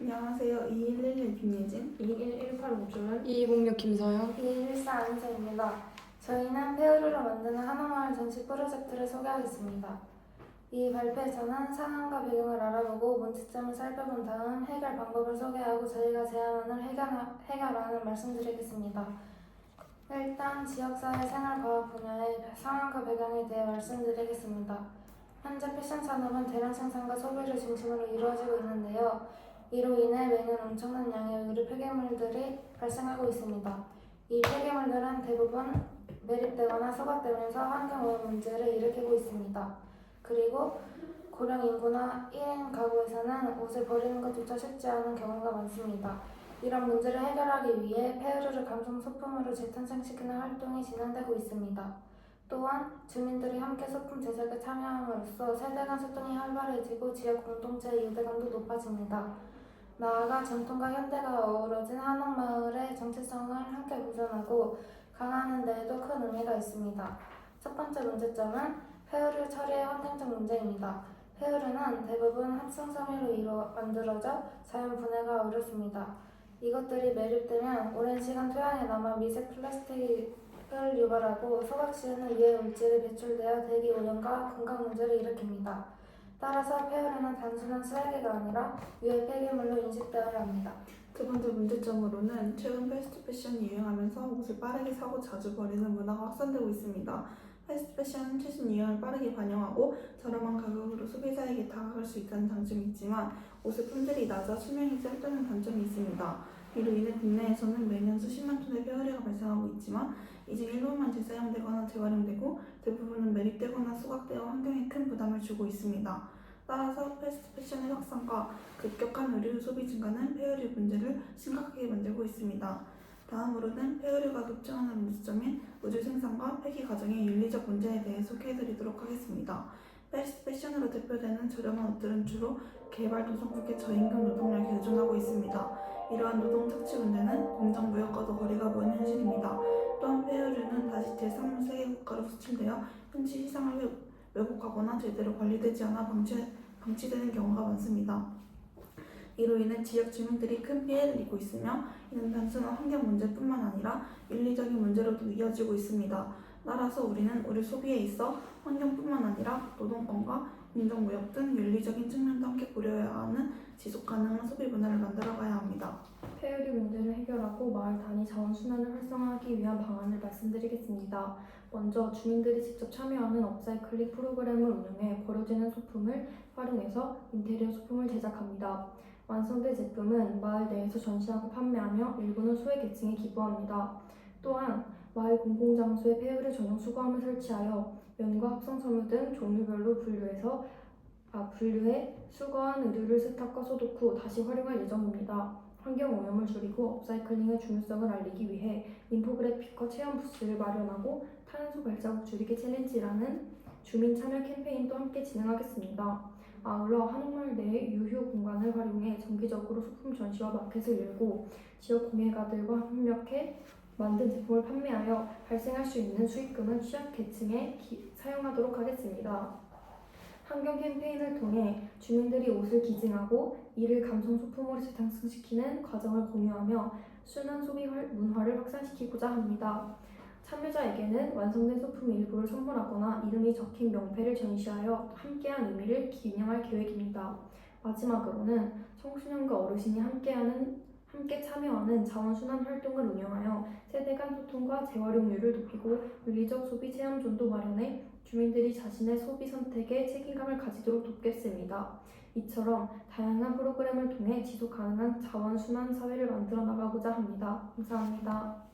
안녕하세요. 2111 김예진. 2118 우주는 2206 김서영 2114 안세입니다. 저희는 페어류를 만드는 하나마을 전시 프로젝트를 소개하겠습니다. 이 발표에서는 상황과 배경을 알아보고 문제점을 살펴본 다음 해결 방법을 소개하고 저희가 제안안을 해결하, 해결하는 말씀드리겠습니다. 일단 지역사회 생활과학 분야의 상황과 배경에 대해 말씀드리겠습니다. 현재 패션 산업은 대량 생산과 소비를 중심으로 이루어지고 있는데요. 이로 인해 매년 엄청난 양의 의류 폐기물들이 발생하고 있습니다. 이 폐기물들은 대부분 매립되거나 소각되면서 환경오염 문제를 일으키고 있습니다. 그리고 고령 인구나 1인 가구에서는 옷을 버리는 것조차 쉽지 않은 경우가 많습니다. 이런 문제를 해결하기 위해 폐의류를 감성 소품으로 재탄생시키는 활동이 진행되고 있습니다. 또한 주민들이 함께 소품 제작에 참여함으로써 세대 간 소통이 활발해지고 지역 공동체의 유대감도 높아집니다. 나아가 전통과 현대가 어우러진 한옥마을의 정체성을 함께 보존하고 강화하는 데에도 큰 의미가 있습니다. 첫 번째 문제점은 폐허류 처리의 환경적 문제입니다. 폐허류는 대부분 합성섬유로 이루 만들어져 자연 분해가 어렵습니다. 이것들이 매립되면 오랜 시간 토양에 남아 미세 플라스틱을 유발하고 소각 시에는 유해 물질이 배출되어 대기 오염과 건강 문제를 일으킵니다. 따라서 폐허류는 단순한 쓰레기가 아니라 유해 폐기물로 인식되어야 합니다. 두 번째 문제점으로는 최근 패스트 패션이 유행하면서 옷을 빠르게 사고 자주 버리는 문화가 확산되고 있습니다. 패스트 패션은 최신 유행을 빠르게 반영하고 저렴한 가격으로 소비자에게 다가갈 수 있다는 장점이 있지만 옷의 품질이 낮아 수명이 짧다는 단점이 있습니다. 이로 인해 국내에서는 매년 수십만 톤의 폐허리가 발생하고 있지만 이중 일부만 재사용되거나 재활용되고 대부분은 매립되거나 소각되어 환경에 큰 부담을 주고 있습니다. 따라서 패스트 패션의 확산과 급격한 의류 소비 증가는 폐의류 문제를 심각하게 만들고 있습니다. 다음으로는 폐의류가 급증하는 문제점인 우주 생산과 폐기 과정의 윤리적 문제에 대해 소개해드리도록 하겠습니다. 패스트 패션으로 대표되는 저렴한 옷들은 주로 개발도상국의 저임금 노동력에 의존하고 있습니다. 이러한 노동 착취 문제는 공정 무역과도 거리가 먼 현실입니다. 또한 폐의류는 다시 제3 세계 국가로 수출되어 현지 시장을 회- 왜곡하거나 제대로 관리되지 않아 방치, 방치되는 경우가 많습니다. 이로 인해 지역 주민들이 큰 피해를 입고 있으며 이는 단순한 환경 문제뿐만 아니라 윤리적인 문제로도 이어지고 있습니다. 따라서 우리는 우리 소비에 있어 환경뿐만 아니라 노동권과 인종무역 등 윤리적인 측면도 함께 고려해야 지속 가능한 소비 문화를 만들어가야 합니다. 폐의류 문제를 해결하고 마을 단위 자원 순환을 활성화하기 위한 방안을 말씀드리겠습니다. 먼저 주민들이 직접 참여하는 업사이클링 프로그램을 운영해 버려지는 소품을 활용해서 인테리어 소품을 제작합니다. 완성된 제품은 마을 내에서 전시하고 판매하며 일부는 소외계층에 기부합니다. 또한 마을 공공장소에 폐의류 전용 수거함을 설치하여 면과 합성섬유 등 종류별로 분류해서 아, 분류해 수거한 의류를 세탁과 소독 후 다시 활용할 예정입니다. 환경 오염을 줄이고 업사이클링의 중요성을 알리기 위해 인포그래픽과 체험 부스를 마련하고 탄소 발자국 줄이기 챌린지라는 주민 참여 캠페인도 함께 진행하겠습니다. 아울러 한옥마을 내 유휴 공간을 활용해 정기적으로 소품 전시와 마켓을 열고 지역 공예가들과 협력해 만든 제품을 판매하여 발생할 수 있는 수익금은 취약계층에 기- 사용하도록 하겠습니다. 환경 캠페인을 통해 주민들이 옷을 기증하고 이를 감성 소품으로 재탄생시키는 과정을 공유하며 순환 소비 활- 문화를 확산시키고자 합니다. 참여자에게는 완성된 소품 일부를 선물하거나 이름이 적힌 명패를 전시하여 함께한 의미를 기념할 계획입니다. 마지막으로는 청소년과 어르신이 함께하는 함께 참여하는 자원순환 활동을 운영하여 세대 간 소통과 재활용률을 높이고 윤리적 소비 체험존도 마련해 주민들이 자신의 소비 선택에 책임감을 가지도록 돕겠습니다. 이처럼 다양한 프로그램을 통해 지속 가능한 자원 순환 사회를 만들어 나가고자 합니다. 감사합니다.